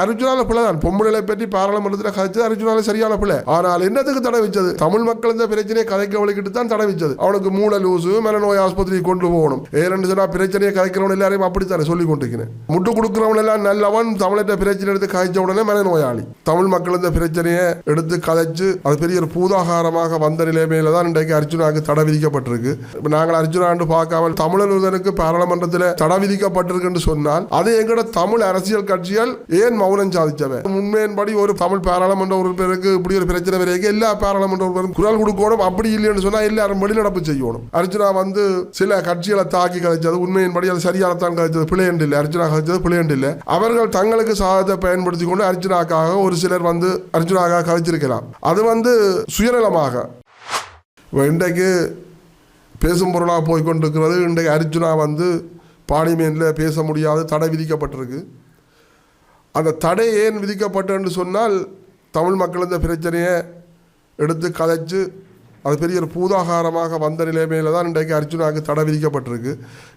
அர்ஜுனால பிள்ளை தான். பொம்பளை பற்றி பாராளுமன்றத்தில் கதைச்சது அர்ஜுனால சரியான பிள்ளை. ஆனால் என்னத்துக்கு தடை வச்சது? தமிழ் மக்கள் இந்த பிரச்சனையை கதைக்க வழிகிட்டு தான் தடை வச்சது. அவனுக்கு மூளை லூசு மனநோய் ஆஸ்பத்திரிக்கு கொண்டு போகணும். ஏன்னு சொன்னா பிரச்சனையை கதைக்கிறவன் எல்லாரையும் அப்படித்தானே சொல்லி கொண்டிருக்கிறேன். முட்டு கொடுக்கிறவன் எல்லாம் நல்லவன் தமிழற்ற பிரச்சனை எடுத்து கதைச்ச உடனே மனநோயாளி தமிழ் மக்கள் இந்த பிரச்சனையை எடுத்து கதைச்சு அது பெரிய ஒரு பூதாகாரமாக வந்த நிலைமையில தான் இன்றைக்கு அர்ஜுனாவுக்கு தடை விதிக்கப்பட்டிருக்கு. இப்போ நாங்கள் அர்ஜுனாண்டு பார்க்காமல் தமிழனுதனுக்கு பாராளுமன்றத்தில் தடை விதிக்கப்பட்டிருக்குன்னு சொன்னால் அது எங்கட தமிழ் அரசியல் கட்சிகள் ஏன் மௌனம் சாதிச்சவன் உண்மையின்படி ஒரு தமிழ் பாராளுமன்ற உறுப்பினருக்கு இப்படி ஒரு பிரச்சனை வரைக்கும் எல்லா பாராளுமன்ற உறுப்பினரும் குரல் கொடுக்கணும் அப்படி இல்லைன்னு சொன்னா எல்லாரும் வெளிநடப்பு செய்யணும். அர்ஜுனா வந்து சில கட்சிகளை தாக்கி கதைச்சது உண்மையின்படி அது சரியானத்தான் கதைச்சது பிள்ளையண்டு இல்லை அர்ஜுனா கதைச்சது பிள்ளையண்டு இல்லை அவர்கள் தங்களுக்கு சாதத்தை பயன்படுத்தி கொண்டு அர்ஜுனாக்காக ஒரு சிலர் வந்து அர்ஜுனாக்காக கதைச்சிருக்கலாம் அது வந்து சுயநலமாக. இன்றைக்கு பேசும் பொருளாக போய் கொண்டிருக்கிறது. இன்றைக்கு அர்ஜுனா வந்து பார்லிமெண்ட்டில் பேச முடியாது தடை விதிக்கப்பட்டிருக்கு. அந்த தடை ஏன் விதிக்கப்பட்டன்னு சொன்னால் தமிழ் மக்கள் இந்த பிரச்சனையை எடுத்து கதைச்சு அது பெரிய ஒரு பூதாகாரமாக வந்த நிலைமையில் தான் இன்றைக்கு அர்ஜுனாவுக்கு தடை விதிக்கப்பட்டிருக்கு.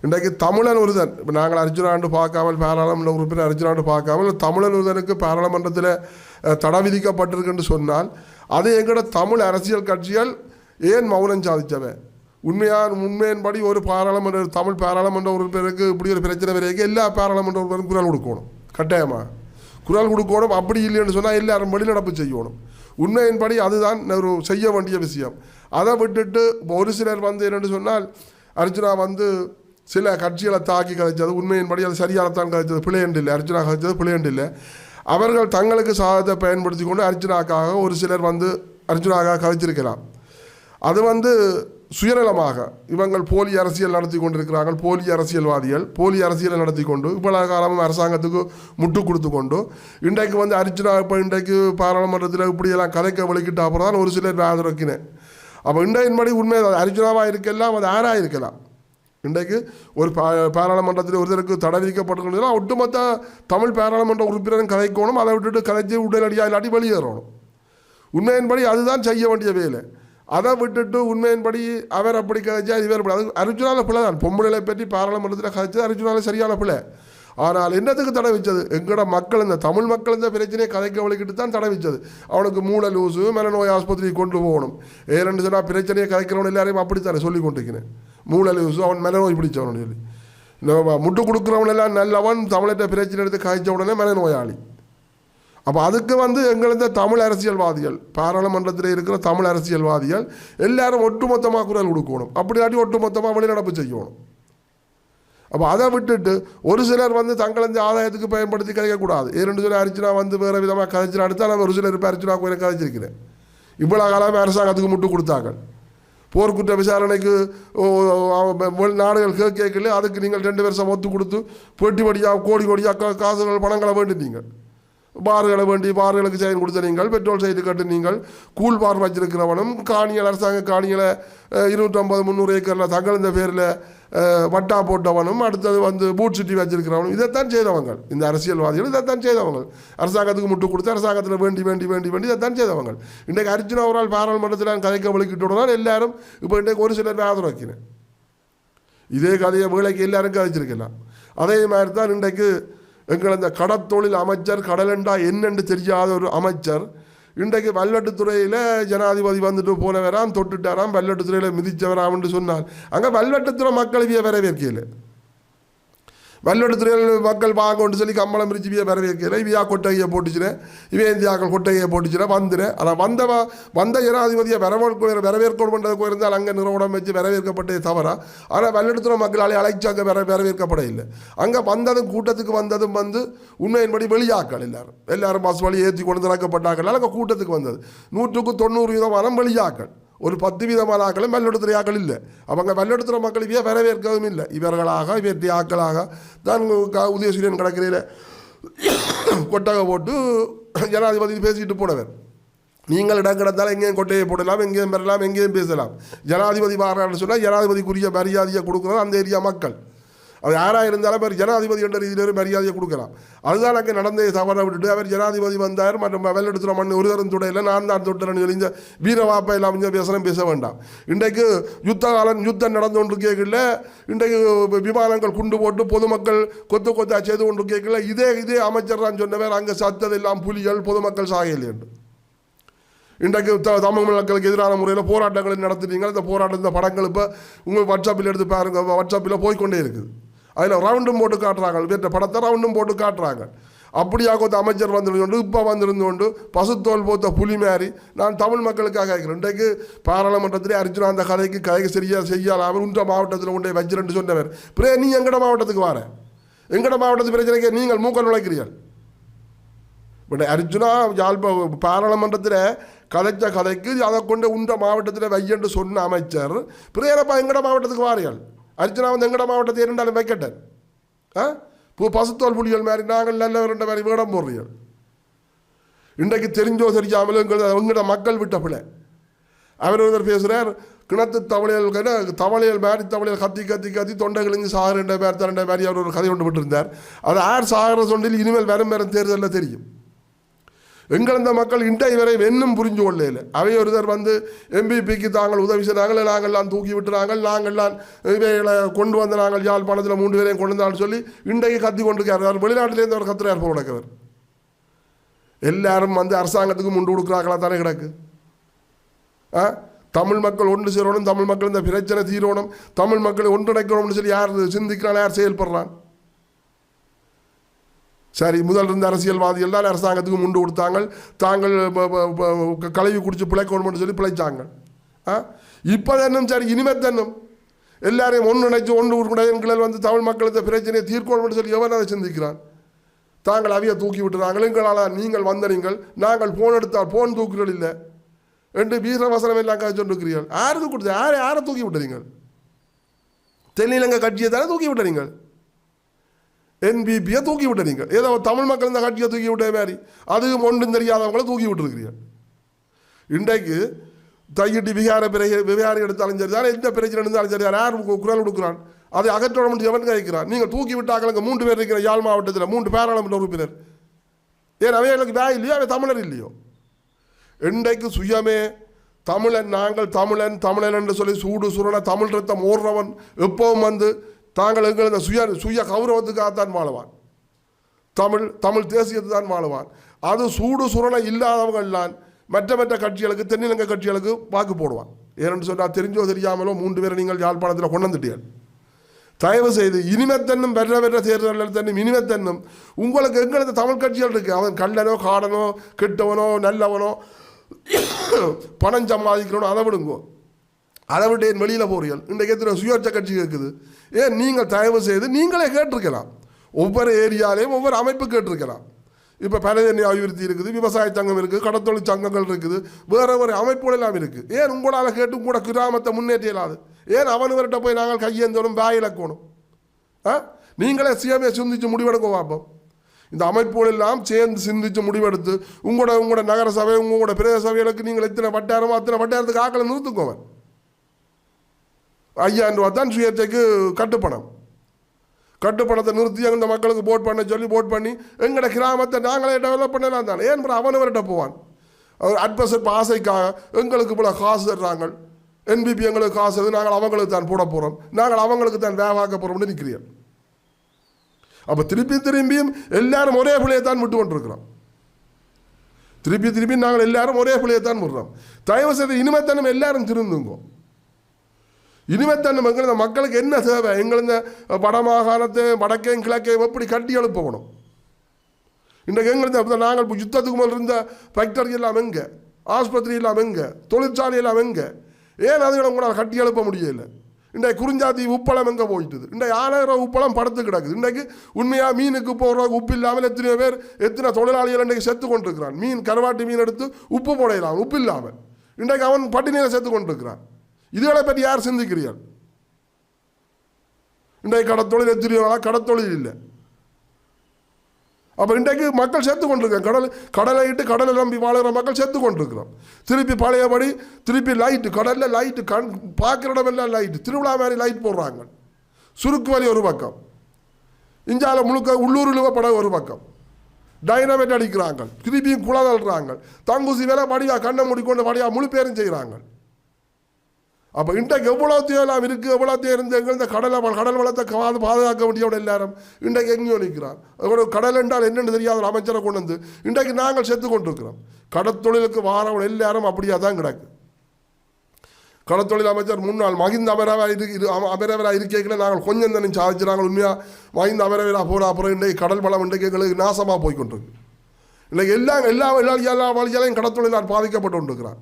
இன்றைக்கு தமிழன் ஒருதன். இப்போ நாங்கள் அர்ஜுனாண்டு பார்க்காமல் பாராளுமன்ற உறுப்பினர் அர்ஜுனாண்டு பார்க்காமல் தமிழன் ஒருதனுக்கு பாராளுமன்றத்தில் தடை விதிக்கப்பட்டிருக்குன்னு சொன்னால் அது எங்களோட தமிழ் அரசியல் கட்சிகள் ஏன் மௌனம் சாதித்தவன் உண்மையான உண்மையின்படி ஒரு பாராளுமன்ற தமிழ் பாராளுமன்ற உறுப்பினருக்கு இப்படி ஒரு பிரச்சனை வரைக்கும் எல்லா பாராளுமன்ற உறுப்பினரும் குரல் கொடுக்கணும். கட்டாயமாக குரல் கொடுக்கணும் அப்படி இல்லைன்னு சொன்னால் எல்லாரும் வெளிநடப்பு செய்யணும். உண்மையின்படி அதுதான் ஒரு செய்ய வேண்டிய விஷயம். அதை விட்டுட்டு ஒரு சிலர் வந்து என்னென்னு சொன்னால் அர்ஜுனா வந்து சில கட்சிகளை தாக்கி கதைச்சது உண்மையின்படி அது சரியானத்தான் கதைச்சது பிள்ளையண்டு இல்லை அர்ஜுனா கதைச்சது பிள்ளையண்டு இல்லை அவர்கள் தங்களுக்கு சாதத்தை பயன்படுத்தி கொண்டு அர்ஜுனாக்காக ஒரு சிலர் வந்து அர்ஜுனாக்காக கதைச்சிருக்கலாம் அது வந்து சுயநலமாக இவங்கள் போலி அரசியல் நடத்தி கொண்டிருக்கிறார்கள். போலி அரசியல்வாதிகள் போலி அரசியலை நடத்தி கொண்டு இவ்வளவு காலமும் அரசாங்கத்துக்கு முட்டு கொடுத்து கொண்டு இன்றைக்கு வந்து அர்ஜுனா இப்போ இன்றைக்கு பாராளுமன்றத்தில் இப்படியெல்லாம் கதைக்க வலிக்கிட்ட அப்புறம் தான் ஒரு சிலர் ஆதரவிக்கினேன் அப்போ இன்றையின்படி உண்மை அது. இருக்கலாம் அது ஆறாக இருக்கலாம். இன்றைக்கு ஒரு பா பாராளுமன்றத்தில் ஒருத்தருக்கு தடை விதிக்கப்பட்டிருக்கிறதுனா ஒட்டுமொத்த தமிழ் பாராளுமன்ற உறுப்பினரும் கதைக்கணும். அதை விட்டுட்டு கதைச்சி உடனடியாக இல்லாட்டி வெளியேறணும். உண்மையின்படி அதுதான் செய்ய வேண்டிய வேலை. அதை விட்டுட்டு உண்மையின்படி அவர் அப்படி கதைச்சா இவர் அப்படி. அது அர்ஜுனால பிள்ளை தான். பொம்பளை பற்றி பாராளுமன்றத்தில் கதைச்சது அர்ஜுனால சரியான பிள்ளை. ஆனால் என்னத்துக்கு தடை வச்சது எங்கட மக்கள் இந்த தமிழ் மக்கள் இந்த பிரச்சனையை கதைக்க வழிக்கிட்டு தான் தடை வச்சது அவனுக்கு மூளை லூசு மனநோய் ஆஸ்பத்திரிக்கு கொண்டு போகணும். ஏன்னு சொன்னால் பிரச்சனையை கதைக்கிறவன் எல்லாரையும் அப்படித்தானே சொல்லி கொண்டிருக்கிறேன். மூளை லூசு அவன் மனநோய் பிடிச்சவன் சொல்லி. முட்டு கொடுக்குறவன் எல்லாம் நல்லவன் தமிழற்ற பிரச்சனை எடுத்து காய்ச்ச உடனே மனநோயாளி. அப்போ அதுக்கு வந்து எங்களது தமிழ் அரசியல்வாதிகள் பாராளுமன்றத்தில் இருக்கிற தமிழ் அரசியல்வாதிகள் எல்லாரும் ஒட்டுமொத்தமாக குரல் கொடுக்கணும். அப்படி இல்லாட்டி ஒட்டுமொத்தமாக வெளிநடப்பு செய்யணும். அப்போ அதை விட்டுட்டு ஒரு சிலர் வந்து தங்களது இந்த ஆதாயத்துக்கு பயன்படுத்தி கிடைக்கக்கூடாது இரண்டு சிலர் அரிச்சுனா வந்து வேறு விதமாக கதைச்சு அடுத்தா நான் ஒரு சிலர் இப்போ அரிச்சுனா கோயிலை கதைச்சிருக்கிறேன். இவ்வளோ காலமே அரசாங்கத்துக்கு முட்டு கொடுத்தாங்க போர்க்குற்ற விசாரணைக்கு நாடுகள் கேட்க கேட்கல. அதுக்கு நீங்கள் ரெண்டு வருஷம் ஒத்து கொடுத்து பெட்டி படியாக கோடி கோடியாக காசுகள் பணங்களை வேண்டினீங்க. பார்களை வேண்டி பார்களுக்கு செயல் கொடுத்த நீங்கள் பெட்ரோல் செய்து கட்டு நீங்கள் கூல் பார் வச்சிருக்கிறவனும் காணிகள் அரசாங்க காணியில் இருநூற்றம்பது முந்நூறு ஏக்கரில் தங்கள் இந்த பேரில் வட்டா போட்டவனும் அடுத்தது வந்து பூட் சுட்டி வச்சிருக்கிறவனும் இதைத்தான் செய்தவங்க இந்த அரசியல்வாதிகள் இதைத்தான் செய்தவங்க அரசாங்கத்துக்கு முட்டு கொடுத்து அரசாங்கத்தில் வேண்டி வேண்டி வேண்டி வேண்டி இதைத்தான் செய்தவங்க இன்றைக்கு அர்ஜுன் அவரால் பாராளுமன்றத்தில் நான் கதைக்க வலிக்கிட்டு எல்லாரும் இப்போ இன்றைக்கு ஒரு சிலர் ஆதரவு வைக்கிறேன் இதே கதையை வேலைக்கு எல்லாரும் கதைச்சிருக்கலாம். அதே மாதிரி தான் இன்றைக்கு எங்கள் அந்த கடத்தொழில் அமைச்சர் கடலண்டா என்னென்று தெரியாத ஒரு அமைச்சர் இன்றைக்கு வல்வெட்டுத்துறையில் ஜனாதிபதி வந்துட்டு போனவராம் தொட்டுட்டாராம் வல்வெட்டுத்துறையில் மிதிச்சவராம்னு சொன்னார் அங்கே வல்வெட்டுத்துறை மக்கள் இவைய வரவேற்கையில் வல்லெடுத்துறையில் மக்கள் பார்க்கணும்னு சொல்லி கம்பளம் பிரித்து இவைய வரவேற்கல இவையா கொட்டகையை போட்டுச்சுனே இவே இந்தியாக்கள் கொட்டகையை போட்டுச்சுனே வந்துடு ஆனால் வந்தவா வந்த ஜனாதிபதியை வரவேற்க வரவேற்கணுன்றது இருந்தால் அங்கே நிறுவனம் வச்சு வரவேற்கப்பட்டே தவிர ஆனால் வல்லெடுத்துறை மக்களாலே அழைச்சி அங்கே வர வரவேற்கப்பட இல்லை. அங்கே வந்ததும் கூட்டத்துக்கு வந்ததும் வந்து உண்மையின்படி வெளியாக்கள் எல்லாரும். எல்லாரும் பஸ் வழி ஏற்றி கொண்டு திறக்கப்பட்டாக்கள் அங்கே கூட்டத்துக்கு வந்தது. நூற்றுக்கு தொண்ணூறு வீதமான வெளியாக்கள். ஒரு பத்து விதமான ஆக்களும் வெள்ளெடுத்துறை ஆக்கள் இல்லை. அவங்க வெள்ளெடுத்துற மக்கள் இவைய வரவேற்கவும் இல்லை. இவர்களாக இவற்றை ஆக்களாக தான் உதயசூரியன் கடற்கரையில் கொட்டகை போட்டு ஜனாதிபதி பேசிட்டு போனவர். நீங்கள் இடம் கிடந்தாலும் எங்கேயும் கொட்டையை போடலாம் எங்கேயும் பெறலாம் எங்கேயும் பேசலாம். ஜனாதிபதி வாரான்னு சொன்னால் ஜனாதிபதிக்குரிய மரியாதையை கொடுக்குறது அந்த ஏரியா மக்கள். அது யாராக இருந்தாலும் அவர் ஜனாதிபதி என்ற ரீதியில் ஒரு மரியாதையை கொடுக்கலாம். அதுதான் அங்கே நடந்தே தவற விட்டுட்டு அவர் ஜனாதிபதி வந்தார் மற்றும் வெள்ளெடுத்துற மண் ஒரு தரம் துடையில நான் தான் தொட்டுறேன்னு சொல்லி இந்த வீரவாப்பா எல்லாம் இந்த பேச வேண்டாம். இன்றைக்கு யுத்த காலம் யுத்தம் நடந்து கொண்டு கேட்கல இன்றைக்கு விமானங்கள் குண்டு போட்டு பொதுமக்கள் கொத்து கொத்தா செய்து கொண்டு கேட்கல இதே இதே அமைச்சர் தான் சொன்னவர் அங்கே சத்ததெல்லாம் புலிகள் பொதுமக்கள் சாகலை என்று இன்றைக்கு தமிழ் மக்களுக்கு எதிரான முறையில் போராட்டங்களை நடத்துறீங்க அந்த போராட்டம் இந்த படங்கள் இப்போ உங்கள் வாட்ஸ்அப்பில் எடுத்து பாருங்கள் வாட்ஸ்அப்பில் போய்க்கொண்டே இருக்குது. அதில் ரவுண்டும் போட்டு காட்டுறாங்க. வேற்ற படத்தை ரவுண்டும் போட்டு காட்டுறாங்க. அப்படியாக ஒரு அமைச்சர் வந்திருந்து இப்போ வந்திருந்து கொண்டு பசுத்தோல் போத்த புலி மாறி நான் தமிழ் மக்களுக்காக கேட்கிறேன் இன்றைக்கு பாராளுமன்றத்திலே அர்ஜுனா அந்த கதைக்கு கதைக்கு சரியாக அவர் உன்ற மாவட்டத்தில் கொண்டே வச்சிரண்டு சொன்னவர். பிரே நீ எங்கட மாவட்டத்துக்கு வார? எங்கட மாவட்டத்து பிரச்சனைக்கு நீங்கள் மூக்கல் நுழைக்கிறீர்கள்? இப்போ அர்ஜுனா யாழ்ப்ப பாராளுமன்றத்தில் கதைச்ச கதைக்கு அதை கொண்டு உண்ட மாவட்டத்தில் வையன்று சொன்ன அமைச்சர் பிரேரப்பா எங்கட மாவட்டத்துக்கு வாரியாள் அர்ஜுனா வந்து எங்கட மாவட்டத்தை இரண்டாலும் வைக்கட்டேன். ஆ? இப்போ பசுத்தோல் புலிகள் மாதிரி நாங்கள் நல்லவர்ன்ற மாதிரி வேடம் போடுறீர்கள் இன்றைக்கு தெரிஞ்சோ தெரியாமலோ எங்கள் எங்கட மக்கள் விட்ட பிள்ளை. அவர் ஒருவர் பேசுகிறார் கிணத்து தவளையல் தவளையல் மாதிரி தவளையல் கத்தி கத்தி கத்தி தொண்டை கிழிஞ்சு ரெண்டு பேர் தரண்ட மாதிரி அவர் ஒரு கதை கொண்டு விட்டுருந்தார் அது யார் சாகர சொன்னில் இனிமேல் வெறும் வரும் தேர்தலில் தெரியும். எங்கள் இந்த மக்கள் இன்றை வரை இன்னும் புரிஞ்சு கொள்ளையில் அவை ஒருத்தர் வந்து எம்பிபிக்கு தாங்கள் உதவி செய்தாங்க நாங்கள்லாம் தூக்கி விட்டுறாங்க நாங்கள்லாம் இவைகளை கொண்டு வந்த நாங்கள் யாழ்ப்பாணத்தில் மூன்று பேரையும் கொண்டு வந்தாலும் சொல்லி இன்றைக்கு கத்தி கொண்டிருக்கார். வெளிநாட்டிலேருந்து அவர் கத்துறார் போல நடக்கிறவர் எல்லாரும் வந்து அரசாங்கத்துக்கு முண்டு கொடுக்குறாங்களா தானே கிடக்கு? ஆ? தமிழ் மக்கள் ஒன்று சேரணும் தமிழ் மக்கள் இந்த பிரச்சனை தீரணும் தமிழ் மக்களை ஒன்றிணைக்கணும்னு சொல்லி யார் சிந்திக்கிறான் யார் செயல்படுறான்? சரி முதல் இருந்த அரசியல்வாதிகள் தான் அரசாங்கத்துக்கு முண்டு கொடுத்தாங்க தாங்கள் ப- கலவி குடிச்சு பிழைக்கணும்னு சொல்லி பிழைச்சாங்க ஆ? இப்போ தன்னும் சரி இனிமே தன்னும் எல்லாரையும் ஒன்று நினைச்சு ஒன்று உறுப்பினர்கள் வந்து தமிழ் மக்களுக்கு பிரச்சனையை தீர்க்கணும்னு சொல்லி எவன் அதை சிந்திக்கிறான்? தாங்கள் அவையை தூக்கி விட்டுறாங்களே. எங்களால் நீங்கள் வந்தனீங்கள் நாங்கள் ஃபோன் எடுத்தால் ஃபோன் தூக்குறது இல்லை. என்று வீரவசனம் எல்லாம் கழிச்சொண்டிருக்கிறீர்கள் யாருக்கு கொடுத்த யாரை யாரை தூக்கி விட்டுறீங்க தென்னிலங்க கட்சியை தானே தூக்கி விட்டுறீங்க என்பிபியை தூக்கி விட்டுறீங்க ஏதோ தமிழ் மக்கள் இந்த கட்சியை தூக்கி விட்ட மாதிரி. அதுவும் ஒன்றும் தெரியாதவங்கள தூக்கி விட்டுருக்கிறீர்கள் இன்றைக்கு தையிட்டு விகார பிறகு விகாரம் எடுத்தாலும் சரி தான் எந்த பிரச்சனை இருந்தாலும் சரி யார் கு- குரல் கொடுக்குறான் அதை அகற்றணும் எவன் கேட்கிறான் நீங்கள் தூக்கி விட்டாக்களுங்க மூன்று பேர் இருக்கிற யாழ் மாவட்டத்தில் மூன்று பேராளுமன்ற உறுப்பினர். ஏன் அவைகளுக்கு வே இல்லையோ அவை தமிழர் இல்லையோ? இன்றைக்கு சுயமே தமிழன் நாங்கள் தமிழன் தமிழன் என்று சொல்லி சூடு சுரண தமிழ் ரத்தம் ஓடுறவன் எப்பவும் வந்து தாங்கள் எங்கள் இந்த சுய சுய கௌரவத்துக்காகத்தான் வாழுவான். தமிழ் தமிழ் தேசியத்தை தான் வாழுவான். அது சூடு சுரணை இல்லாதவங்கள்லாம் மற்ற மற்ற கட்சிகளுக்கு தென்னிலங்கை கட்சிகளுக்கு வாக்கு போடுவான். ஏனென்று சொன்னால் தெரிஞ்சோ தெரியாமலோ மூன்று பேரை நீங்கள் யாழ்ப்பாணத்தில் கொண்டு வந்துட்டீர்கள் தயவு செய்து இனிமத்தன்னும் பெற்ற பெற்ற தேர்தலில் தன்னும் இனிமத்தன்னும் உங்களுக்கு எங்களுக்கு தமிழ் கட்சிகள் இருக்குது அவன் கள்ளனோ காடனோ கெட்டவனோ நல்லவனோ பணம் சம்பாதிக்கிறனோ அதை விடுங்கோ. அதை விட்டு ஏன் வெளியில் போறீர்கள்? இன்றைக்கு எத்தனை சுயேட்சை கட்சி இருக்குது. ஏன் நீங்கள் தயவு செய்து நீங்களே கேட்டிருக்கலாம். ஒவ்வொரு ஏரியாலையும் ஒவ்வொரு அமைப்பு கேட்டிருக்கலாம். இப்போ பலதண்ணி அபிவிருத்தி இருக்குது விவசாய சங்கம் இருக்குது கடத்தொழில் சங்கங்கள் இருக்குது வேறு ஒரு அமைப்புகள் எல்லாம் இருக்குது ஏன் உங்களால் கேட்டு கூட கிராமத்தை முன்னேற்ற இயலாது? ஏன் அவனவர்கிட்ட போய் நாங்கள் கையேந்தோனும் வாயிலக்கணும் ஆ? நீங்களே சுயமே சிந்திச்சு முடிவெடுக்க பார்ப்போம் இந்த அமைப்புகள் எல்லாம் சேர்ந்து சிந்திச்சு முடிவெடுத்து உங்களோட உங்களோட நகர சபை உங்களோட பிரதேச சபைகளுக்கு நீங்கள் எத்தனை வட்டாரமோ அத்தனை வட்டாரத்துக்கு ஆக்களை நிறுத்துக்கோங்க ஐயாயிரம் ரூபா தான் சுயேட்சைக்கு கட்டுப்பணம். கட்டுப்பணத்தை நிறுத்தி அந்த மக்களுக்கு போட் பண்ண சொல்லி போட் பண்ணி எங்களோட கிராமத்தை நாங்களே டெவலப் பண்ணலாம் தானே? ஏன் அப்புறம் அவனவர்கிட்ட போவான். அவர் அட்வசர் ஆசைக்காக எங்களுக்கு இவ்வளோ காசு தர்றாங்க. என்பிபி எங்களுக்கு காசு தருது, நாங்கள் அவங்களுக்கு தான் போட போகிறோம் நாங்கள் அவங்களுக்கு தான் வேவாக்க போகிறோம்னு நிற்கிறீர்கள் அப்போ திருப்பி திரும்பியும் எல்லாரும் ஒரே பிள்ளையை தான் விட்டு கொண்டிருக்கிறோம். திருப்பி திருப்பி நாங்கள் எல்லாரும் ஒரே பிள்ளையை தான் விடுறோம். தயவு செய்து இனிமேத்தானும் எல்லாரும் திருந்துங்கோ. இனிமே எங்கள் இந்த மக்களுக்கு என்ன தேவை எங்கள் இந்த வடமாகாணத்தை வடக்கையும் கிழக்கையும் எப்படி கட்டி எழுப்பணும் இன்றைக்கு எங்க நாங்கள் யுத்தத்துக்கு மேல் இருந்த ஃபேக்டரி எல்லாம் எங்கே? ஆஸ்பத்திரி எல்லாம் எங்கே? தொழிற்சாலை எல்லாம் எங்கே? ஏன் அதுகளை உங்களால் கட்டி எழுப்ப முடியல? இன்றைக்கு குறிஞ்சாத்தி உப்பளம் எங்கே போயிட்டுது? இன்றைக்கு ஆறாயிரம் உப்பளம் படுத்து கிடக்குது. இன்றைக்கு உண்மையாக மீனுக்கு போகிற உப்பு இல்லாமல் எத்தனையோ பேர் எத்தனை தொழிலாளிகள் இன்றைக்கு செத்து கொண்டிருக்கிறான். மீன் கருவாட்டு மீன் எடுத்து உப்பு போடையலாம் உப்பு இல்லாமல். இன்றைக்கு அவன் பட்டினியில் செத்து கொண்டிருக்கிறான். இதுகளை பற்றி யார் சிந்திக்கிறீர்கள்? இன்றைக்கு கடத்தொழில் எத்தனையோ கடத்தொழில் இல்லை. அப்போ இன்றைக்கு மக்கள் சேர்த்து கொண்டிருக்காங்க கடல் கடலை இட்டு கடலை நம்பி வாழுகிற மக்கள் சேர்த்து கொண்டிருக்கிறோம். திருப்பி பழையபடி திருப்பி லைட்டு கடலில் லைட்டு கண் பார்க்குற இடமெல்லாம் லைட்டு திருவிழா மாதிரி லைட் போடுறாங்க. சுருக்கு வலி ஒரு பக்கம். இஞ்சால முழுக்க உள்ளூரில் படம் ஒரு பக்கம். டைனமேட் அடிக்கிறாங்க. திருப்பியும் குளதல்றாங்க தங்குசி வேலை வடியா கண்ணை மூடிக்கொண்டு வடியா முழு பேரும் செய்கிறாங்க அப்போ இன்றைக்கு எவ்வளோ தேவையெல்லாம் இருக்குது எவ்வளோ இருந்து எங்க இந்த கடலை கடல் வளத்தை காது பாதுகாக்க வேண்டியவன் எல்லாரும் இன்றைக்கு எங்கேயோ நிற்கிறான் ஒரு கடல் என்றால் என்னென்னு தெரியாத ஒரு அமைச்சரை கொண்டு வந்து இன்றைக்கு நாங்கள் செத்து கொண்டிருக்கிறோம். கடற்தொழிலுக்கு வாரவன் எல்லாரும் அப்படியே தான் கிடக்கு. கடற்தொழில் அமைச்சர் முன்னாள் மகிந்த அமரவா இரு இரு அமரவரா இருக்கைகளை நாங்கள் கொஞ்சம் தானே சாதிச்சுறாங்க உண்மையாக மகிந்த அமரவரா போகிற அப்புறம் இன்றைக்கு கடல் வளம் இன்றைக்கு எங்களுக்கு நாசமாக போய்கொண்டிருக்கு இன்றைக்கு எல்லாம் எல்லா எல்லா எல்லா வழியாலையும் கடற்தொழிலால் பாதிக்கப்பட்டு கொண்டிருக்கிறான்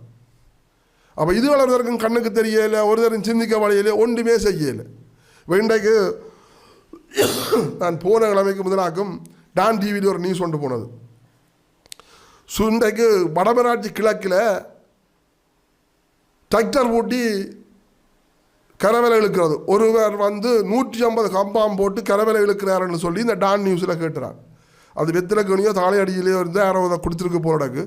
அப்போ இது ஒருத்தருக்கும் கண்ணுக்கு தெரியல ஒருத்தரும் சிந்திக்க வழியில ஒன்றுமே செய்யலை. இப்போ இன்றைக்கு நான் போன கிழமைக்கு முதலாக்கும் டான் டிவியில் ஒரு நியூஸ் கொண்டு போனது. ஸோ இன்றைக்கு வடமராட்சி கிழக்கில் டிராக்டர் ஊட்டி கரவலை இழுக்கிறது. ஒருவர் வந்து நூற்றி ஐம்பது கம்பாம் போட்டு கரவலை இழுக்கிறாருன்னு சொல்லி இந்த டான் நியூஸில் கேட்டுறான் அது வெத்திலக்கணியோ தாளையடியிலையோ இருந்து யாரோ அதை கொடுத்துருக்கு போகிறக்கு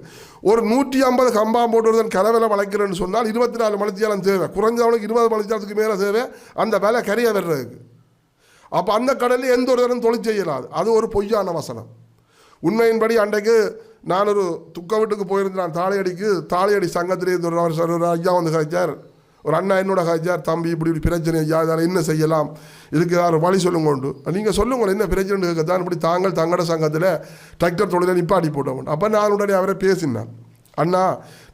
ஒரு நூற்றி ஐம்பது கம்பாம் போட்டு ஒருத்தன் கரவேலை வளைக்கிறேன்னு சொன்னால் இருபத்தி நாலு மணித்தியாலம் தேவை. குறைஞ்சவனுக்கு இருபது மணித்தியாலத்துக்கு மேலே தேவை. அந்த வேலை கரையை வர்றதுக்கு அப்போ அந்த கடலில் எந்த ஒரு தரம் தொழில் செய்யலாது. அது ஒரு பொய்யான வசனம். உண்மையின்படி அன்றைக்கு நான் ஒரு துக்க வீட்டுக்கு போயிருந்தேன். தாளையடிக்கு தாளையடி சங்கத்திலே ஒரு ஐயா வந்து கிடைச்சார் ஒரு அண்ணா என்னோட ஹஜார் தம்பி இப்படி இப்படி பிரச்சனை ஐயா இதால் என்ன செய்யலாம்? இதுக்கு யார் வழி சொல்லுங்க உண்டு. நீங்கள் சொல்லுங்க என்ன பிரச்சனை கேட்க தான் இப்படி தாங்கள் தங்கட சங்கத்தில் டிராக்டர் தொழிலை நிப்பாட்டி போட்டவன். அப்போ நான் உடனே அவரை பேசினேன். அண்ணா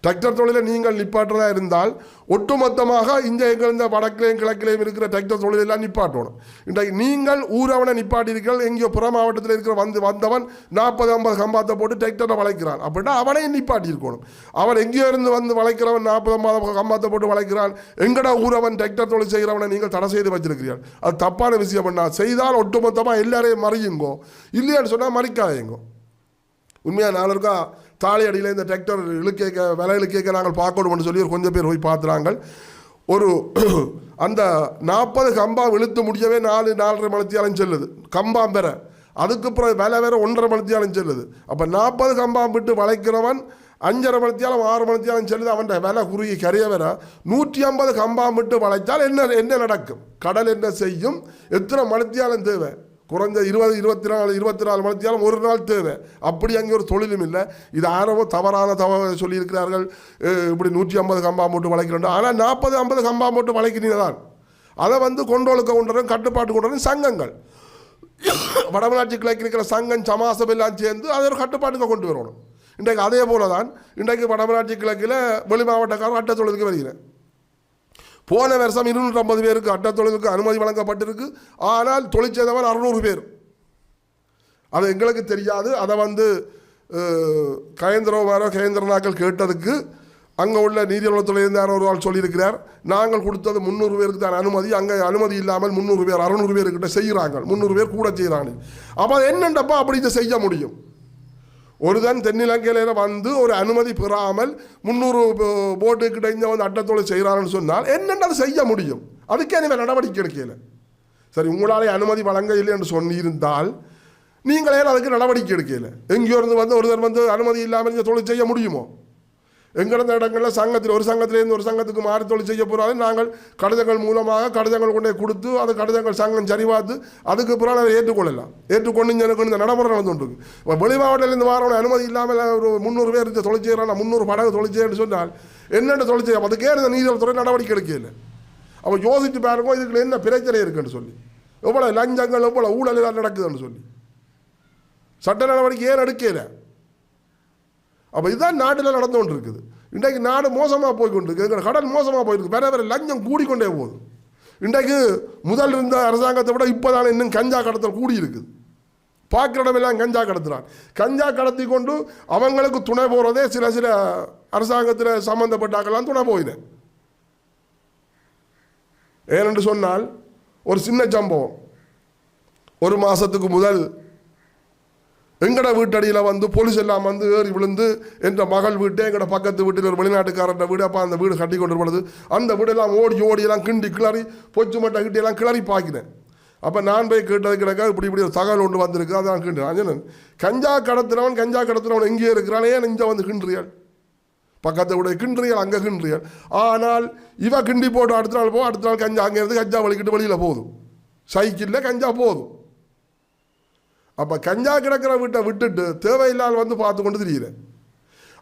டிராக்டர் தொழிலை நீங்கள் நிப்பாட்டுறதா இருந்தால் ஒட்டுமொத்தமாக இந்த எங்கள் இந்த வடக்கிலையும் கிழக்கிலையும் இருக்கிற டிராக்டர் தொழிலெல்லாம் நிப்பாட்டணும். இன்றைக்கு நீங்கள் ஊரவனை நிப்பாட்டியிருக்கள் எங்கேயோ புற மாவட்டத்தில் இருக்கிற வந்து வந்தவன் நாற்பது ஐம்பது கம்பாத்தை போட்டு டிராக்டரை வளைக்கிறான். அப்படின்னா அவனையும் நிப்பாட்டியிருக்கணும். அவன் எங்கேயோ இருந்து வந்து வளைக்கிறவன் நாற்பது ஐம்பது கம்பாத்தை போட்டு வளைக்கிறான். எங்கடா ஊரவன் டிராக்டர் தொழில் செய்கிறவனை நீங்கள் தடை செய்து வச்சிருக்கிறீர்கள். அது தப்பான விஷயம் பண்ணா செய்தால் ஒட்டுமொத்தமாக எல்லாரையும் மறியுங்கோ. இல்லையான்னு சொன்னால் மறிக்காதேங்கோ. உண்மையாக நாலு இருக்கா தாலி அடியில் இந்த டிராக்டர் இழுக்கேக்க விலை இழுக்கேக்க நாங்கள் பார்க்கணும்னு சொல்லி ஒரு கொஞ்சம் பேர் போய் பார்த்துறாங்க. ஒரு அந்த நாற்பது கம்பாம் இழுத்து முடியவே நாலு நாலரை மலத்தியாலும் செல்லுது. கம்பாம் பெற அதுக்கு அப்புறம் விலை வேற ஒன்றரை மலத்தியாலும் செல்லுது. அப்போ நாற்பது கம்பாம் விட்டு வளைக்கிறவன் அஞ்சரை மணித்தியாலும் ஆறு மணித்தியாலும் செல்லுது. அவன்கிட்ட விலை குறுகி கரைய வேற. நூற்றி ஐம்பது கம்பாம் விட்டு வளைத்தால் என்ன என்ன நடக்கும்? கடல் என்ன செய்யும்? எத்தனை மணித்தியாலும் தேவை? குறைஞ்ச இருபது இருபத்தி நாலு இருபத்தி நாலு மணித்தியாலும் ஒரு நாள் தேவை. அப்படி அங்கே ஒரு தொழிலும் இல்லை. இது ஆரம்பம் தவறான தவ சொல்லியிருக்கிறார்கள். இப்படி நூற்றி ஐம்பது கம்பா போட்டு வளைக்கிறோம் ஆனால் நாற்பது ஐம்பது கம்பா மூட்டு வளைக்கிறீங்க தான் அதை வந்து கொண்டொழுக்க கொண்டரும் கட்டுப்பாட்டு கொண்டரும் சங்கங்கள். வடமராட்சி கிழக்கில் இருக்கிற சங்கம் சமாசம் எல்லாம் சேர்ந்து அதை ஒரு கட்டுப்பாட்டுக்கு கொண்டு வரணும். இன்றைக்கு அதே போல தான் இன்றைக்கு வடமராட்சி கிழக்கில் வெளி மாவட்டக்காரர் அட்டை தொழிலுக்கு வருகிறேன் போன வருஷம் இருநூற்றம்பது பேருக்கு அட்டை தொழிலுக்கு அனுமதி வழங்கப்பட்டிருக்கு. ஆனால் தொழிற்சேதவர் அறுநூறு பேர். அது எங்களுக்கு தெரியாது. அதை வந்து அஹ், கயந்திரமாரோ கயந்திரனாக்கள் கேட்டதுக்கு அங்கே உள்ள நீதிவளத்துறை இருந்தார் ஒரு ஆள் சொல்லியிருக்கிறார். நாங்கள் கொடுத்தது முந்நூறு பேருக்கு தான் அனுமதி. அங்கே அனுமதி இல்லாமல் முந்நூறு பேர் அறுநூறு பேர்கிட்ட செய்கிறாங்க முந்நூறு பேர் கூட செய்கிறாங்க அப்போ என்னென்னப்பா அப்படி இதை செய்ய முடியும்? ஒருதன் தென்னிலங்கையில் வந்து ஒரு அனுமதி பெறாமல் முந்நூறு போட்டுக்கிட்ட இங்கே வந்து அட்டத்தோடு செய்கிறாங்கன்னு சொன்னால் என்னென்ன அதை செய்ய முடியும் அதுக்கே நீங்கள் நடவடிக்கை எடுக்கல சரி உங்களாலே அனுமதி வழங்க இல்லை என்று சொன்னிருந்தால் நீங்களே அதுக்கு நடவடிக்கை எடுக்கல எங்கேயோ இருந்து வந்து ஒருத்தர் வந்து அனுமதி இல்லாமல் இந்த தொழில் செய்ய முடியுமோ எங்கிருந்த இடங்களில் சங்கத்தில் ஒரு சங்கத்திலேருந்து ஒரு சங்கத்துக்கு மாறி தொழில் செய்ய போகிறாலும் நாங்கள் கடிதங்கள் மூலமாக கடிதங்கள் கொண்டே கொடுத்து அது கடிதங்கள் சங்கம் சரிபார்த்து அதுக்கு பிறகு அதை ஏற்றுக்கொள்ளலாம். ஏற்றுக்கொண்டு எனக்கு இந்த நடைமுறை நடந்து இப்போ வெளி மாவட்டத்திலேருந்து வரவன அனுமதி இல்லாமல் ஒரு முந்நூறு பேர் இந்த தொழில் செய்கிறான் முந்நூறு படகு தொழில் செய்யணும்னு சொன்னால் என்னென்ன தொழில் செய்ய அதுக்கே இந்த நீதித்துறை நடவடிக்கை எடுக்கல அப்போ யோசித்து பாருங்க இதுக்கு என்ன பிரச்சனை இருக்குன்னு சொல்லி. எவ்வளோ லஞ்சங்கள் எவ்வளோ ஊழல் எல்லாம் நடக்குதுன்னு சொல்லி. சட்ட நடவடிக்கை ஏன் எடுக்கலை அப்போ இதுதான் நாட்டில் நடந்து கொண்டு இருக்குது இன்றைக்கு நாடு மோசமாக போய் கொண்டு கடன் மோசமாக போயிருக்கு. வேற வேறு லஞ்சம் கூடிக்கொண்டே போகுது. இன்றைக்கு முதல் இருந்த அரசாங்கத்தை விட இப்போ தானே இன்னும் கஞ்சா கடத்தல் கூடி இருக்குது பார்க்குற இடமெல்லாம் கஞ்சா கடத்துறான் கஞ்சா கடத்தி கொண்டு அவங்களுக்கு துணை போகிறதே சில சில அரசாங்கத்தில் சம்மந்தப்பட்டாக்கெல்லாம் துணை போயினேன். ஏனென்று சொன்னால் ஒரு சின்ன சம்பவம். ஒரு மாதத்துக்கு முதல் எங்கட வீட்டடியில் வந்து போலீஸ் எல்லாம் வந்து ஏறி விழுந்து என்ற மகள் வீட்டு எங்கட பக்கத்து வீட்டில் ஒரு வெளிநாட்டுக்காரன் வீடு. அப்போ அந்த வீடு கட்டி கொண்டு பொழுது அந்த வீடெல்லாம் ஓடி ஓடி எல்லாம் கிண்டி கிளறி பொச்சு மட்டை கிட்டி எல்லாம் கிளறி பாக்கினேன் அப்போ நான் போய் கேட்டது கிடக்க இப்படி இப்படி ஒரு தகவல் ஒன்று வந்திருக்கு. அதான் கிண்டு அஞ்சனன் கஞ்சா கடத்துறவன் கஞ்சா கடத்துறவன் எங்கேயே இருக்கிறான் ஏன் இங்கே வந்து கிண்டுறியாள். பக்கத்தை விட கிண்டுறியாள் அங்கே கிண்டுறியாள். ஆனால் இவ கிண்டி போட்டு அடுத்த நாள் போ அடுத்த நாள் கஞ்சா அங்கே இருந்து கஞ்சா வலிக்கிட்டு வெளியில் போதும் சைக்கிளில் கஞ்சா போதும் அப்போ கஞ்சா கிடக்கிற வீட்டை விட்டுட்டு தேவையில்லாமல் வந்து பார்த்து கொண்டு திரியிறேன்.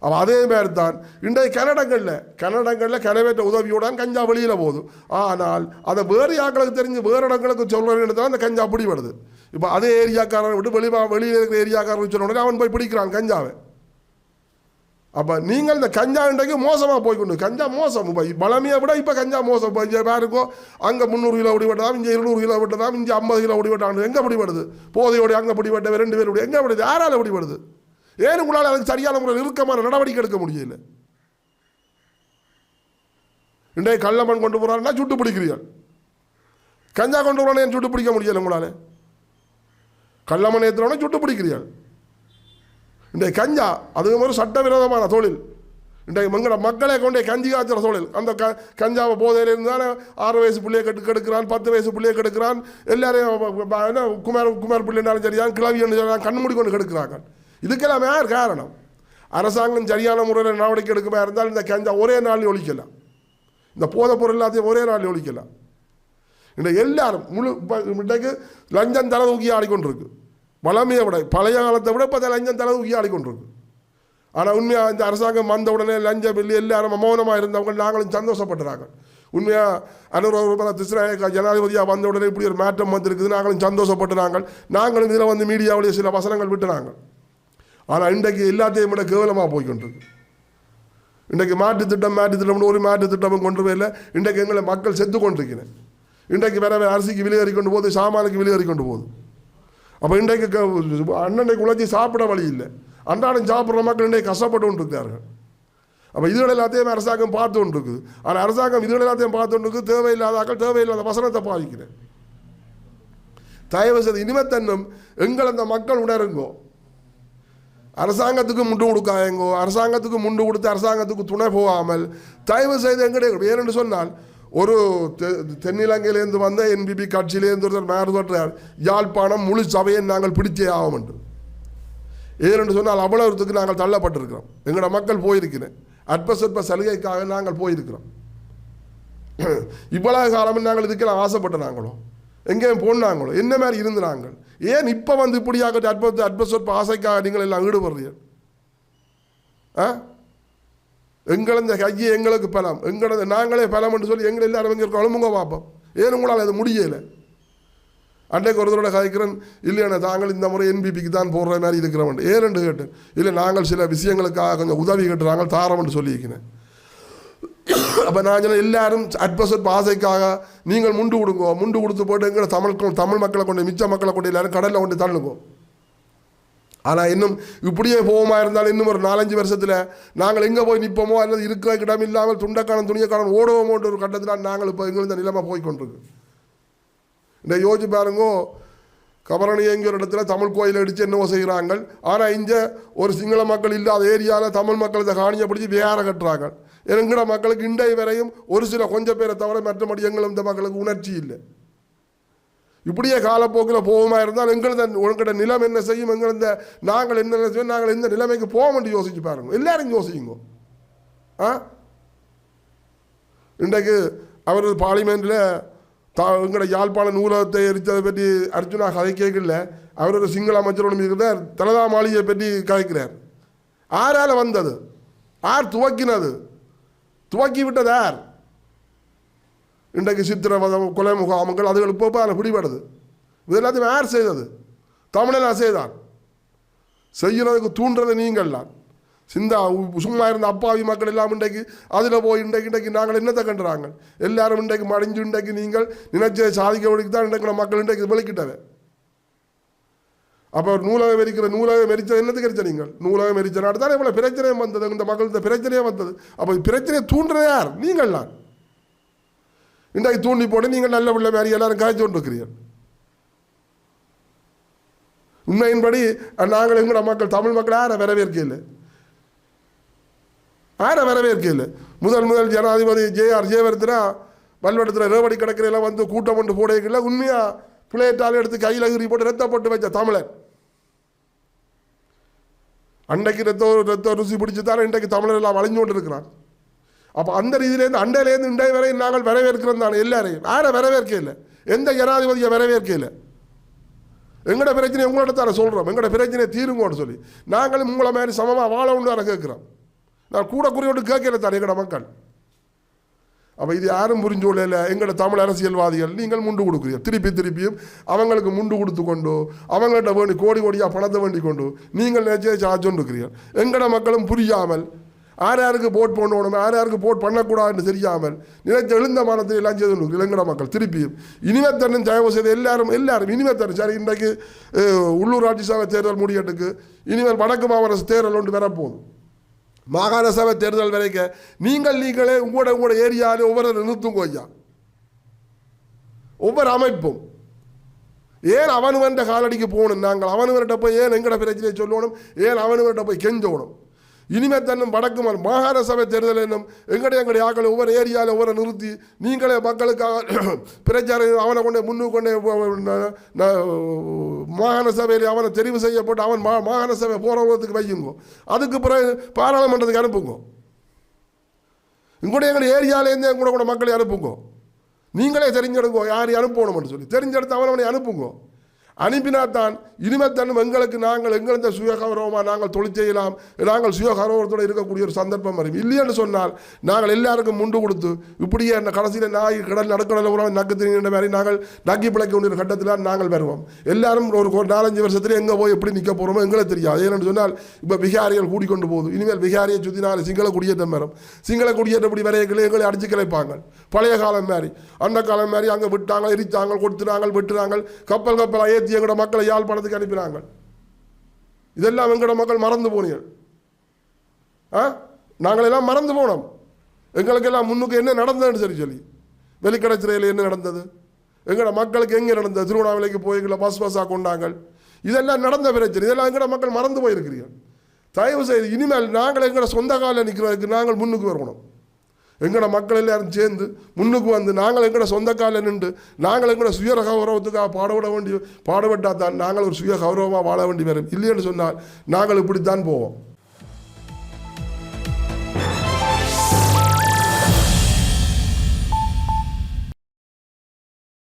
அப்போ அதே மாதிரி தான் இன்றைய கன்னடங்களில் கன்னடங்களில் கனவேற்ற உதவியுடன் கஞ்சா வெளியில் போகுது. ஆனால் அதை வேறு யாக்களுக்கு தெரிஞ்சு வேறு இடங்களுக்கு சொல்கிற தான் அந்த கஞ்சா பிடிபடுது. இப்போ அதே ஏரியாக்காரன் விட்டு வெளி வெளியில் இருக்கிற ஏரியாக்காரன் சொன்ன உடனே அவன் போய் பிடிக்கிறான் கஞ்சாவை. அப்போ நீங்கள் இந்த கஞ்சா இன்றைக்கு மோசமாக போய்க்கொண்டு கஞ்சா மோசம். இப்போ பலமையை விட இப்போ கஞ்சா மோசம். இப்போ இங்கே யாருக்கோ அங்கே முந்நூறு கிலோ பிடிபட்டதாம் இங்கே இருநூறு கிலோ விட்டதாம் இங்கே ஐம்பது கிலோ பிடிபட்டாங்க எங்கே பிடிபடுது போதையோடு அங்கே பிடிபட்ட ரெண்டு பேருடைய எங்கே பிடிது யாரால பிடிபடுது ஏன் உங்களால் அதுக்கு சரியான முறையில் இறுக்கமான நடவடிக்கை எடுக்க முடியல? இன்றைய கள்ளமண் கொண்டு போகிறாருன்னா சுட்டு பிடிக்கிறீர்கள். கஞ்சா கொண்டு போகிறானே சுட்டு பிடிக்க முடியல உங்களால்? கள்ளமண் ஏற்றுறோன்னா சுட்டு பிடிக்கிறீர்கள். இன்றைக்கு கஞ்சா அது ஒரு சட்டவிரோதமான தொழில். இன்றைக்கு மங்கள மக்களை கொண்டே கஞ்சி காய்ச்சுற தொழில். அந்த க கஞ்சாவை போதையில் இருந்தால் ஆறு வயசு பிள்ளையை கெட்டு கெடுக்கிறான் பத்து வயசு பிள்ளையை கெடுக்கிறான். எல்லாரையும் என்ன குமார் குமார் பிள்ளைனாலும் சரிதான் கிளவி சரிதான் கண் மூடி கொண்டு கெடுக்கிறாங்க. இதுக்கெல்லாம் யார் காரணம்? அரசாங்கம் சரியான முறையில் நடவடிக்கை எடுக்குமா இருந்தால் இந்த கஞ்சா ஒரே நாளில் ஒழிக்கலாம் இந்த போதைப் பொருள் எல்லாத்தையும் ஒரே நாளில் ஒழிக்கலாம் இந்த எல்லாரும் முழு இன்றைக்கு லஞ்சம் தலை தூக்கி ஆடிக்கொண்டிருக்கு. வளமையை விட பழைய காலத்தை விட இப்போ லஞ்சம் தலை தூக்கி கொண்டிருக்கு. ஆனால் உண்மையாக இந்த அரசாங்கம் வந்த உடனே லஞ்சம் இல்லை எல்லாரும் மௌனமாக இருந்தவங்க நாங்களும் சந்தோஷப்படுறாங்க உண்மையாக அனுரூபா திஸ்ராயக்கா ஜனாதிபதியாக வந்த உடனே இப்படி ஒரு மாற்றம் வந்திருக்குது நாங்களும் சந்தோஷப்பட்டுறாங்க. நாங்களும் இதில் வந்து மீடியாவுடைய சில வசனங்கள் விட்டுறாங்க. ஆனால் இன்றைக்கு எல்லாத்தையும் விட கேவலமாக போய்கொண்டிருக்கு இன்றைக்கு மாட்டு திட்டம் மாட்டு திட்டம்னு ஒரு மாட்டு திட்டமும் கொண்டு போயில இன்றைக்கு எங்களை மக்கள் செத்து கொண்டிருக்கிறேன். இன்றைக்கு வேற வேறு அரிசிக்கு விலையேறி கொண்டு போகுது சாமானுக்கு விலையேறி கொண்டு போகுது. அப்போ இன்றைக்கு க- உழைச்சி சாப்பிட வழி இல்லை. அன்றாடம் சாப்பிட்ற மக்கள் இன்றைக்கு கஷ்டப்பட்டு கொண்டிருக்கிறார்கள். அப்போ இதுகள் எல்லாத்தையும் அரசாங்கம் பார்த்து கொண்டு இருக்குது ஆனால் அரசாங்கம் இதுகள் எல்லாத்தையும் பார்த்து கொண்டு இருக்குது தேவையில்லாதாக்கள் தேவையில்லாத வசனத்தை பாதிக்கிறேன் தயவு செய்து இனிமத்தன்னும் எங்கள் அந்த மக்கள் உணருங்கோ. அரசாங்கத்துக்கு முண்டு கொடுக்காயங்கோ அரசாங்கத்துக்கு முண்டு கொடுத்து அரசாங்கத்துக்கு துணை போகாமல் தயவு செய்து எங்களுடைய ஏனென்று சொன்னால் ஒரு தெ- தென்னிலங்கையிலேருந்து வந்த என்பிபி கட்சியிலேருந்து ஒருத்தர் மேறு யாழ்ப்பாணம் முழு சபையை நாங்கள் பிடிச்சே ஆகும் என்று ஏனென்று சொன்னால் அவ்வளவுத்துக்கு நாங்கள் தள்ளப்பட்டிருக்கிறோம். எங்களோட மக்கள் போயிருக்கிறேன். அற்ப சொற்ப சலுகைக்காக நாங்கள் போயிருக்கிறோம். இவ்வளவு காலமும் நாங்கள் இதுக்கெல்லாம் ஆசைப்பட்ட நாங்களோ? எங்கேயும் போனாங்களோ? என்ன மாதிரி இருந்து நாங்கள்? ஏன் இப்போ வந்து இப்படியாக அற்ப அற்ப சொற்ப ஆசைக்காக நீங்கள் எல்லாம் ஈடுபடுறீர்கள்? ஆ? எங்கள் இந்த கையை எங்களுக்கு பலம். எங்களது நாங்களே பலம் என்று சொல்லி எங்களை எல்லாரும் இங்கே குழம்புங்க பார்ப்போம் ஏன் உங்களால் அது முடியலை? அன்றைக்கு ஒரு கதைக்கிறேன் இல்லைண்ணா தாங்கள் இந்த முறை என்பிபிக்கு தான் போடுற மாதிரி இருக்கிறவன். ஏன்னு கேட்டேன் இல்லை நாங்கள் சில விஷயங்களுக்காக கொஞ்சம் உதவி கேட்டுறாங்க தாரம்னு சொல்லியிருக்கிறேன். அப்போ நான் எல்லாரும் அட்பசட் பாசைக்காக நீங்கள் முண்டு கொடுங்கோ முண்டு கொடுத்து போட்டு எங்களை தமிழ் தமிழ் மக்களை கொண்டு மிச்ச மக்களை கொண்டு எல்லாரும் கடலில் கொண்டு தள்ளுங்கோ. ஆனால் இன்னும் இப்படியே போவோமா இருந்தாலும் இன்னும் ஒரு நாலஞ்சு வருஷத்தில் நாங்கள் எங்கே போய் நிற்போமோ அல்லது இருக்கிற இடம் இல்லாமல் துண்டக்கான துணியக்காரன் ஓடுவோமோன்ற ஒரு கட்டத்தில் நாங்கள் இப்போ எங்களுக்கு இந்த நிலைமை போய்கொண்டிருக்கு இந்த யோசிச்சு பாருங்கோ கபரணியங்கிற இடத்துல தமிழ் கோயில் அடித்து என்னவோ செய்கிறாங்க ஆனால் இங்கே ஒரு சிங்கள மக்கள் இல்லாத ஏரியாவில் தமிழ் மக்கள் இதை காணியை பிடிச்சி வேற கட்டுறாங்க. எங்கட மக்களுக்கு இண்டை வரையும் ஒரு சில கொஞ்சம் பேரை தவிர மற்றபடி எங்களும் இந்த மக்களுக்கு உணர்ச்சி இல்லை. இப்படியே காலப்போக்கில் போகுமா இருந்தால் எங்களது உங்கள்கிட்ட நிலம் என்ன செய்யும்? எங்களுந்த நாங்கள் என்ன செய்யும் நாங்கள் இந்த நிலைமைக்கு போக யோசிச்சு பாருங்க. எல்லாரும் யோசிங்க ஆ? இன்றைக்கு அவர் பார்லிமெண்ட்டில் தா எங்களோட யாழ்ப்பாண நூலகத்தை எரித்ததை பற்றி அர்ஜுனா கதை கேட்கல. அவர் ஒரு சிங்கள அமைச்சரோடு இருக்கிறார். தலதா மாளிகையை பற்றி கதைக்கிறார். ஆரால வந்தது. ஆர் துவக்கினது. துவக்கி விட்டதார் இன்றைக்கு சித்திரவதம் கொலை முகாம்கள் அதுகள் இப்போ அதில் பிடிபடுது இது எல்லாத்தையும் யார் செய்தது? தமிழெல்லாம் செய்தான். செய்கிறதுக்கு தூண்டுறது நீங்கள்லாம் சிந்தா சும்மா இருந்த அப்பாவி மக்கள் எல்லாம் இன்றைக்கு அதில் போய் இன்றைக்கு இன்றைக்கு நாங்கள் என்னத்தை கண்டுறாங்க? எல்லாரும் இன்றைக்கு மடிஞ்சு இன்றைக்கு நீங்கள் நினைச்சதை சாதிக்க வழிக்கு தான் இன்றைக்கு மக்கள் இன்றைக்கு வெளிக்கிட்டவை. அப்போ நூலகம் எரிக்கிற நூலகம் எரிச்சது என்னது எரிச்ச நீங்கள்? நூலகம் எரிச்ச நாடு தான் இவ்வளோ பிரச்சனையும் வந்தது இந்த மக்கள் இந்த பிரச்சனையே வந்தது. அப்போ பிரச்சனையை தூண்டுறது யார்? நீங்கள்லாம் இன்றைக்கு தூண்டி போட்டு நீங்கள் நல்ல பிள்ளை மாதிரி எல்லாரும் காய்ச்சி கொண்டிருக்கிறீர்கள் உண்மையின்படி நாங்கள் எங்களோட மக்கள் தமிழ் மக்கள் யாரை வரவேற்க இல்லை யாரை வரவேற்க இல்லை முதல் முதல் ஜனாதிபதி ஜேஆர் ஜெயவர்தனா வல்வட்டத்தில் ரேவடி கிடக்கிறெல்லாம் வந்து கூட்டம் கொண்டு போடையில உண்மையாக பிளேட்டால் எடுத்து கையில் எகிரி போட்டு ரத்தப்பட்டு வச்ச தமிழன். அன்றைக்கு ரத்த ரத்த ருசி பிடிச்சி தான் இன்றைக்கு தமிழர் எல்லாம் வளைஞ்சு கொண்டு இருக்கிறான் அப்போ அந்த ரீதியிலேருந்து அண்டையிலேருந்து இன்றைய வரை நாங்கள் வரவேற்கிறோம் தானே எல்லாரையும். யாரை வரவேற்க இல்லை. எந்த ஜனாதிபதியை வரவேற்கல எங்களோட பிரச்சனை உங்களோட தானே சொல்கிறோம் எங்களோட பிரச்சனையை தீருங்கன்னு சொல்லி. நாங்களும் உங்களை மாதிரி சமமாக வாழ உண்டு தானே கேட்குறோம். நான் கூட குறியோடு கேட்கல தானே எங்களோட மக்கள். அப்போ இது யாரும் புரிஞ்சு கொள்ளல. எங்களோட தமிழ் அரசியல்வாதிகள் நீங்கள் முண்டு கொடுக்குறீங்க. திருப்பி திருப்பியும் அவங்களுக்கு முண்டு கொடுத்து கொண்டு அவங்கள்ட்ட வேண்டி கோடி கோடியாக பணத்தை வேண்டி கொண்டு நீங்கள் நினைச்சே கொண்டு இருக்கிறீர்கள். எங்களோட மக்களும் புரியாமல் யார் யாருக்கு போட் பண்ணணும் யார் யாருக்கு போட் பண்ணக்கூடாதுன்னு தெரியாமல் நினைச்ச எழுந்த மனத்தில் எல்லாம் செய்து இளங்கட மக்கள் திருப்பியும் இனிமேத்தரன் தயவு செய்து எல்லாரும் எல்லாரும் இனிமேத்தரன் சரி இன்றைக்கு உள்ளூராட்சி சபை தேர்தல் முடியட்டுக்கு இனிமேல் வடக்கு மாவட்ட தேர்தல் ஒன்று வரப்போகுது. மாகாண சபை தேர்தல் வரைக்கும் நீங்கள் நீங்களே உங்களோட உங்களோட ஏரியாவில் ஒவ்வொரு நிறுத்தும் ஐயா. ஒவ்வொரு அமைப்பும். ஏன் அவனுவன்ட காலடிக்கு போகணும்? நாங்கள் அவனுவர்கிட்ட போய் ஏன் எங்கட பிரச்சனையை சொல்லணும்? ஏன் அவனுவர்கிட்ட போய் கெஞ்சோணும்? இனிமே தன்னும் வடக்கு மாகாண சபை தேர்தல் என்னும் எங்கடைய எங்களுடைய ஆக்களை ஒவ்வொரு ஏரியாவில் ஒவ்வொரு நிறுத்தி நீங்களே மக்களுக்காக பிரச்சாரம் அவனை கொண்டு முன்னுக்கு கொண்டு மாகாண சபையில் அவனை தெரிவு செய்யப்பட்டு அவன் மா மாகாண சபை போகிறவங்களுக்கு வையுங்க. அதுக்கு பிறகு பாராளுமன்றத்துக்கு அனுப்புங்க. இங்கூட எங்களுடைய ஏரியாவிலேருந்து கூட கூட மக்களை அனுப்புங்க. நீங்களே தெரிஞ்செடுங்க யாரையும் அனுப்பணும்னு சொல்லி. தெரிஞ்செடுத்து அவனை அனுப்புங்க. அனுப்பினா தான் இனிமேல் தன்னும் எங்களுக்கு நாங்கள் எங்களது சுயகௌரவமாக நாங்கள் தொழில் செய்யலாம் நாங்கள் சுயகௌரவத்தோடு இருக்கக்கூடிய ஒரு சந்தர்ப்பம் வரும். இல்லையென்று சொன்னால் நாங்கள் எல்லாருக்கும் முண்டு கொடுத்து இப்படியே அந்த கடைசியில் நாய் கடல் நடுக்கடல் உறவு நக்கு திரிகின்ற மாதிரி நாங்கள் நக்கி பிழைக்க வேண்டிய கட்டத்தில் நாங்கள் வருவோம். எல்லாரும் ஒரு ஒரு நாலஞ்சு வருஷத்தில் எங்கே போய் எப்படி நிற்க போகிறோமோ எங்களை தெரியாது. ஏன்னு சொன்னால் இப்போ விகாரிகள் கூடிக்கொண்டு போகுது. இனிமேல் விகாரியை சுற்றி நாலு சிங்கள குடியேற்றம் வரும். சிங்கள குடியேற்றப்படி வரையக்களே எங்களை அடிச்சு கிளைப்பாங்க. பழைய காலம் மாதிரி. அந்த காலம் மாதிரி அங்கே விட்டாங்க எரித்தாங்க கொடுத்துட்டாங்க விட்டுறாங்க கப்பல் கப்பலாக ஏற்றி எங்களோட மக்களை யாழ்ப்பாணத்துக்கு அனுப்பினாங்க. இதெல்லாம் எங்களோட மக்கள் மறந்து போனீர்கள். ஆ? நாங்களெல்லாம் மறந்து போனோம். எங்களுக்கெல்லாம் முன்னுக்கு என்ன நடந்ததுன்னு சொல்லி சொல்லி. வெளிக்கடை சிறையில் என்ன நடந்தது? எங்களோட மக்களுக்கு எங்கே நடந்தது? திருவண்ணாமலைக்கு போய் எங்களை பஸ் பஸ்ஸாக கொண்டாங்க இதெல்லாம் நடந்த பிரச்சனை. இதெல்லாம் எங்களோட மக்கள் மறந்து போயிருக்கிறீர்கள். தயவு செய்து இனிமேல் நாங்கள் எங்களோட சொந்த காலில் நிற்கிறதுக்கு நாங்கள் முன்னுக்கு வரணும். எங்களோட மக்கள் எல்லாரும் சேர்ந்து முன்னுக்கு வந்து நாங்கள் எங்களோட சொந்த காலில் நின்று நாங்கள் எங்களோட சுய கௌரவத்துக்காக பாடுபட வேண்டிய பாடுபட்டால் தான் நாங்கள் ஒரு சுய கௌரவமாக வாழ வேண்டி வரும். இல்லைன்னு சொன்னால் நாங்கள் இப்படித்தான் போவோம்.